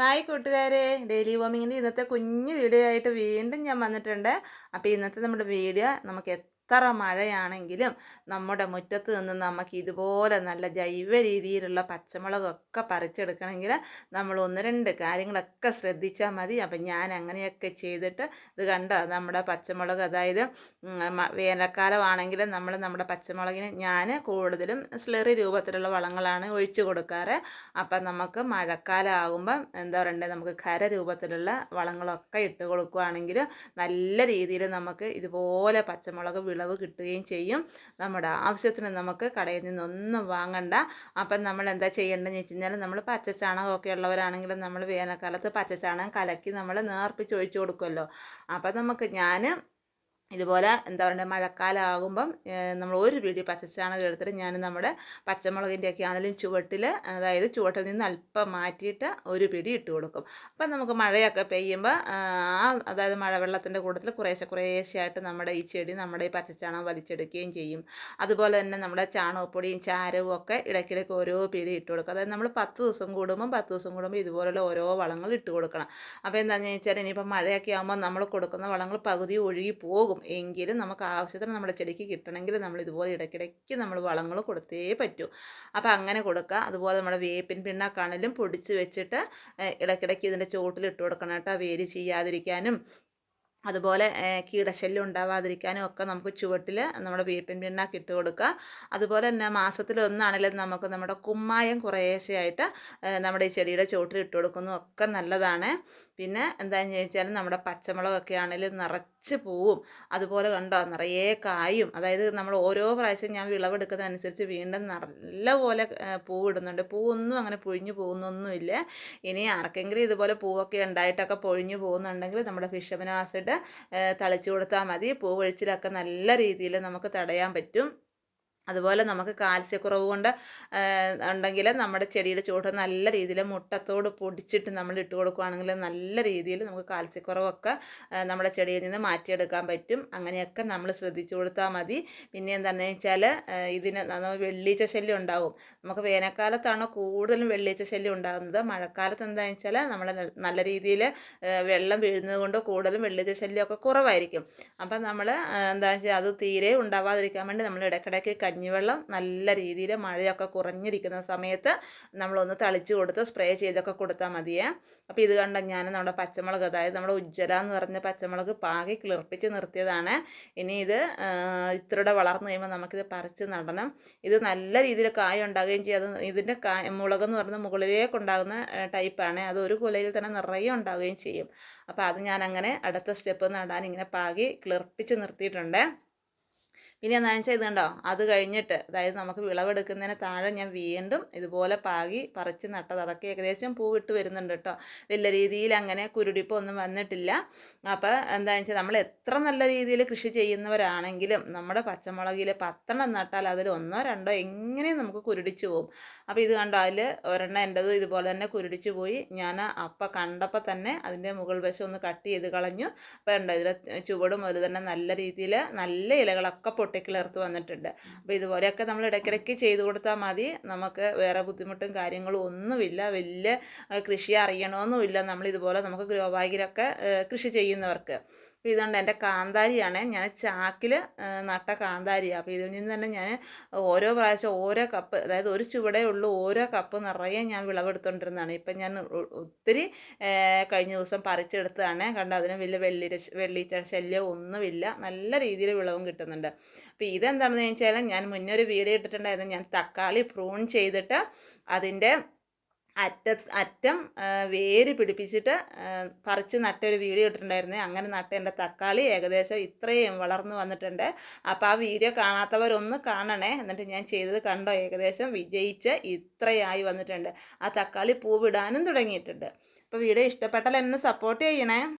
Hi കൂട്ടുകാരെ. Daily വോമിങ്ങിന്റെ ഇന്നത്തെ കുഞ്ഞു വീഡിയോ ആയിട്ട് വീണ്ടും ഞാൻ വന്നിട്ടുണ്ട്. അപ്പോൾ ഇന്നത്തെ നമ്മുടെ വീഡിയോ നമുക്ക് എത്ര മഴയാണെങ്കിലും നമ്മുടെ മുറ്റത്ത് നിന്ന് നമുക്ക് ഇതുപോലെ നല്ല ജൈവ രീതിയിലുള്ള പച്ചമുളകൊക്കെ പറിച്ചെടുക്കണമെങ്കിൽ നമ്മൾ ഒന്ന് രണ്ട് കാര്യങ്ങളൊക്കെ ശ്രദ്ധിച്ചാൽ മതി. അപ്പം ഞാൻ അങ്ങനെയൊക്കെ ചെയ്തിട്ട് ഇത് കണ്ട? നമ്മുടെ പച്ചമുളക് അതായത് വേനൽക്കാലമാണെങ്കിലും നമ്മൾ നമ്മുടെ പച്ചമുളകിന് ഞാൻ കൂടുതലും സ്ലെറി രൂപത്തിലുള്ള വളങ്ങളാണ് ഒഴിച്ചു കൊടുക്കാറ്. അപ്പം നമുക്ക് മഴക്കാലം ആകുമ്പം എന്താ പറയണ്ടേ? നമുക്ക് ഖര രൂപത്തിലുള്ള വളങ്ങളൊക്കെ ഇട്ട് കൊടുക്കുകയാണെങ്കിൽ നല്ല രീതിയിൽ നമുക്ക് ഇതുപോലെ പച്ചമുളക് വിളവ് കിട്ടുകയും ചെയ്യും. നമ്മുടെ ആവശ്യത്തിന് നമുക്ക് കടയിൽ നിന്നൊന്നും വാങ്ങണ്ട. അപ്പം നമ്മൾ എന്താ ചെയ്യേണ്ടതെന്ന് വെച്ച് കഴിഞ്ഞാൽ നമ്മൾ പച്ചച്ചാണകമൊക്കെ ഉള്ളവരാണെങ്കിലും നമ്മൾ വേനൽക്കാലത്ത് പച്ചച്ചാണകം കലക്കി നമ്മൾ നേർപ്പിച്ച് ഒഴിച്ചു കൊടുക്കുമല്ലോ. അപ്പം നമുക്ക് ഞാൻ ഇതുപോലെ എന്താ പറയുക മഴക്കാലം ആകുമ്പം നമ്മൾ ഒരു പിടി പച്ചച്ചാണകം എടുത്തിട്ട് ഞാൻ നമ്മുടെ പച്ചമുളകിന്റെ ഒക്കെ ആണെങ്കിലും ചുവട്ടിൽ അതായത് ചുവട്ടിൽ നിന്ന് അല്പം മാറ്റിയിട്ട് ഒരു പിടി ഇട്ട് കൊടുക്കും. അപ്പം നമുക്ക് മഴയൊക്കെ പെയ്യുമ്പോൾ ആ അതായത് മഴവെള്ളത്തിന്റെ കൂട്ടത്തിൽ കുറേശ്ശെ കുറേശ്ശെയായിട്ട് നമ്മുടെ ഈ ചെടി നമ്മുടെ ഈ പച്ചച്ചാണകം വലിച്ചെടുക്കുകയും ചെയ്യും. അതുപോലെ തന്നെ നമ്മുടെ ചാണകപ്പൊടിയും ചാരവും ഒക്കെ ഇടയ്ക്കിടയ്ക്ക് ഓരോ പിടി ഇട്ട് കൊടുക്കും. അതായത് നമ്മൾ പത്ത് ദിവസം കൂടുമ്പം പത്ത് ദിവസം കൂടുമ്പോൾ ഇതുപോലുള്ള ഓരോ വളങ്ങൾ ഇട്ട് കൊടുക്കണം. അപ്പോൾ എന്താണെന്ന് വെച്ചാൽ ഇനിയിപ്പോൾ മഴയൊക്കെ ആകുമ്പോൾ നമ്മൾ കൊടുക്കുന്ന വളങ്ങൾ പകുതി ഒഴുകി പോകും. എങ്കിലും നമുക്ക് ആവശ്യത്തിന് നമ്മുടെ ചെടിക്ക് കിട്ടണമെങ്കിൽ നമ്മൾ ഇതുപോലെ ഇടയ്ക്കിടയ്ക്ക് നമ്മൾ വളങ്ങൾ കൊടുത്തേ പറ്റൂ. അപ്പോൾ അങ്ങനെ കൊടുക്കുക അതുപോലെ നമ്മുടെ വേപ്പിൻ പിണ്ണാക്കാണെങ്കിലും പൊടിച്ച് വെച്ചിട്ട് ഇടയ്ക്കിടയ്ക്ക് ഇതിന്റെ ചുവട്ടിൽ ഇട്ട് കൊടുക്കണം കേട്ടോ. വേര് ചെയ്യാതിരിക്കാനും അതുപോലെ കീടശല്യം ഉണ്ടാവാതിരിക്കാനും ഒക്കെ നമുക്ക് ചുവട്ടിൽ നമ്മുടെ വേപ്പിൻ പിണ്ണാക്ക് ഇട്ട് കൊടുക്കുക അതുപോലെ തന്നെ മാസത്തിൽ ഒന്നാണെങ്കിലും നമുക്ക് നമ്മുടെ കുമ്മായം കുറേശ്ശെയായിട്ട് നമ്മുടെ ഈ ചെടിയുടെ ചുവട്ടിൽ ഇട്ട് കൊടുക്കുന്നതും ഒക്കെ നല്ലതാണ്. പിന്നെ എന്താണെന്ന് ചോദിച്ചാൽ നമ്മുടെ പച്ചമുളകൊക്കെ ആണെങ്കിലും നിറച്ച് പൂവും. അതുപോലെ കണ്ടോ നിറയെ കായും. അതായത് നമ്മൾ ഓരോ പ്രാവശ്യം ഞാൻ വിളവെടുക്കുന്നതനുസരിച്ച് വീണ്ടും നല്ലപോലെ പൂവിടുന്നുണ്ട്. പൂവൊന്നും അങ്ങനെ പൊഴിഞ്ഞു പോകുന്നൊന്നുമില്ല. ഇനി ആർക്കെങ്കിലും ഇതുപോലെ പൂവൊക്കെ ഉണ്ടായിട്ടൊക്കെ പൊഴിഞ്ഞു പോകുന്നുണ്ടെങ്കിൽ നമ്മുടെ ഫിഷമിനോ ആസിഡ് തളിച്ചു കൊടുത്താൽ മതി. പൂവൊഴിച്ചിലൊക്കെ നല്ല രീതിയിൽ നമുക്ക് തടയാൻ പറ്റും. അതുപോലെ നമുക്ക് കാൽസ്യക്കുറവ് കൊണ്ട് ഉണ്ടെങ്കിൽ നമ്മുടെ ചെടിയുടെ ചുവട്ട് നല്ല രീതിയിൽ മുട്ടത്തോട് പൊടിച്ചിട്ട് നമ്മൾ ഇട്ട് കൊടുക്കുകയാണെങ്കിൽ നല്ല രീതിയിൽ നമുക്ക് കാൽസ്യക്കുറവൊക്കെ നമ്മുടെ ചെടിയിൽ നിന്ന് മാറ്റിയെടുക്കാൻ പറ്റും. അങ്ങനെയൊക്കെ നമ്മൾ ശ്രദ്ധിച്ചു കൊടുത്താൽ മതി. പിന്നെ എന്താണെന്ന് വെച്ചാൽ ഇതിന് വെള്ളീച്ച ശല്യം ഉണ്ടാകും. നമുക്ക് വേനൽക്കാലത്താണ് കൂടുതലും വെള്ളീച്ച ശല്യം ഉണ്ടാകുന്നത്. മഴക്കാലത്ത് എന്താണെന്ന് വെച്ചാൽ നമ്മൾ നല്ല രീതിയിൽ വെള്ളം വീഴുന്നത് കൊണ്ട് കൂടുതലും വെള്ളീച്ച ശല്യമൊക്കെ കുറവായിരിക്കും. അപ്പം നമ്മൾ എന്താണെന്ന് വെച്ചാൽ അത് തീരെ ഉണ്ടാവാതിരിക്കാൻ വേണ്ടി നമ്മൾ ഇടയ്ക്കിടയ്ക്ക് കഞ്ഞിവെള്ളം നല്ല രീതിയിൽ മഴയൊക്കെ കുറഞ്ഞിരിക്കുന്ന സമയത്ത് നമ്മളൊന്ന് തളിച്ച് കൊടുത്ത് സ്പ്രേ ചെയ്തൊക്കെ കൊടുത്താൽ മതിയേ. അപ്പോൾ ഇത് കണ്ട ഞാൻ നമ്മുടെ പച്ചമുളക് അതായത് നമ്മുടെ ഉജ്ജ്വല എന്ന് പറഞ്ഞ പച്ചമുളക് പാകി കിളിർപ്പിച്ച് നിർത്തിയതാണ്. ഇനി ഇത് ഇത്രയുടെ വളർന്നു കഴിയുമ്പോൾ നമുക്കിത് പറിച്ച് നടണം. ഇത് നല്ല രീതിയിൽ കായ ഉണ്ടാകുകയും ചെയ്യും. അത് ഇതിന്റെ കായ മുളകെന്ന് പറയുന്നത് മുകളിലേക്ക് ഉണ്ടാകുന്ന ടൈപ്പാണ് അത് ഒരു കുലയിൽ തന്നെ നിറയെ ഉണ്ടാകുകയും ചെയ്യും. അപ്പോൾ അത് ഞാൻ അങ്ങനെ അടുത്ത സ്റ്റെപ്പ് നടാൻ ഇങ്ങനെ പാകി കിളിർപ്പിച്ച് നിർത്തിയിട്ടുണ്ട്. പിന്നെ എന്താണെന്ന് വെച്ചാൽ ഇതുണ്ടോ അത് കഴിഞ്ഞിട്ട് അതായത് നമുക്ക് വിളവെടുക്കുന്നതിന് താഴെ ഞാൻ വീണ്ടും ഇതുപോലെ പാകി പറിച്ച് നട്ടത്. അതൊക്കെ ഏകദേശം പൂവിട്ട് വരുന്നുണ്ട് കേട്ടോ. വലിയ രീതിയിൽ അങ്ങനെ കുരുടിപ്പോൾ ഒന്നും വന്നിട്ടില്ല. അപ്പോൾ എന്താണെന്ന് വെച്ചാൽ നമ്മൾ എത്ര നല്ല രീതിയിൽ കൃഷി ചെയ്യുന്നവരാണെങ്കിലും നമ്മുടെ പച്ചമുളകിൽ പത്തെണ്ണം നട്ടാൽ അതിൽ ഒന്നോ രണ്ടോ എങ്ങനെയും നമുക്ക് കുരുടിച്ചു പോകും അപ്പോൾ ഇത് കണ്ടോ അതിൽ ഒരെണ്ണം എന്റെതും ഇതുപോലെ തന്നെ കുരുടിച്ചു പോയി. ഞാൻ അപ്പം കണ്ടപ്പോൾ തന്നെ അതിന്റെ മുകൾ വശം ഒന്ന് കട്ട് ചെയ്ത് കളഞ്ഞു. അപ്പോൾ ഉണ്ടോ ഇതിൽ ചുവട് മുതൽ തന്നെ നല്ല രീതിയിൽ നല്ല ഇലകളൊക്കെ പൊട്ടിക്കിളർത്ത് വന്നിട്ടുണ്ട്. അപ്പോൾ ഇതുപോലെയൊക്കെ നമ്മൾ ഇടയ്ക്കിടയ്ക്ക് ചെയ്തു കൊടുത്താൽ മതി. നമുക്ക് വേറെ ബുദ്ധിമുട്ടും കാര്യങ്ങളും ഒന്നുമില്ല. വലിയ കൃഷി അറിയണമെന്നുമില്ല നമ്മൾ ഇതുപോലെ നമുക്ക് ഗ്രോ ബാഗിലൊക്കെ കൃഷി ചെയ്യുന്നവർക്ക്. അപ്പോൾ ഇതുകൊണ്ട് എന്റെ കാന്താരിയാണ്. ഞാൻ ചാക്കിൽ നട്ട കാന്താരിയാണ് അപ്പോൾ ഇതിൽ നിന്ന് തന്നെ ഞാൻ ഓരോ പ്രാവശ്യം ഓരോ കപ്പ് അതായത് ഒരു ചുവടേ ഉള്ളൂ ഓരോ കപ്പ് നിറയെ ഞാൻ വിളവെടുത്തുകൊണ്ടിരുന്നതാണ് ഇപ്പം ഞാൻ ഒത്തിരി കഴിഞ്ഞ ദിവസം പറിച്ചെടുത്തതാണ്. കണ്ട? അതിന് വലിയ വെള്ളി വെള്ളിച്ച ശല്യം ഒന്നുമില്ല. നല്ല രീതിയിൽ വിളവും കിട്ടുന്നുണ്ട്. അപ്പോൾ ഇതെന്താണെന്ന് വെച്ചാൽ ഞാൻ മുന്നേ ഒരു വീഡിയോ ഇട്ടിട്ടുണ്ടായിരുന്നു. ഞാൻ തക്കാളി പ്രൂൺ ചെയ്തിട്ട് അതിന്റെ അറ്റ അറ്റം വേര് പിടിപ്പിച്ചിട്ട് പറിച്ച് നട്ടൊരു വീഡിയോ ഇട്ടിട്ടുണ്ടായിരുന്നു. അങ്ങനെ നട്ട എന്റെ തക്കാളി ഏകദേശം ഇത്രയും വളർന്നു വന്നിട്ടുണ്ട്. അപ്പോൾ ആ വീഡിയോ കാണാത്തവരൊന്ന് കാണണേ. എന്നിട്ട് ഞാൻ ചെയ്തത് കണ്ടോ? ഏകദേശം വിജയിച്ച് ഇത്രയായി വന്നിട്ടുണ്ട്. ആ തക്കാളി പൂവിടാനും തുടങ്ങിയിട്ടുണ്ട്. അപ്പോൾ വീഡിയോ ഇഷ്ടപ്പെട്ടാൽ എന്നെ സപ്പോർട്ട് ചെയ്യണേ.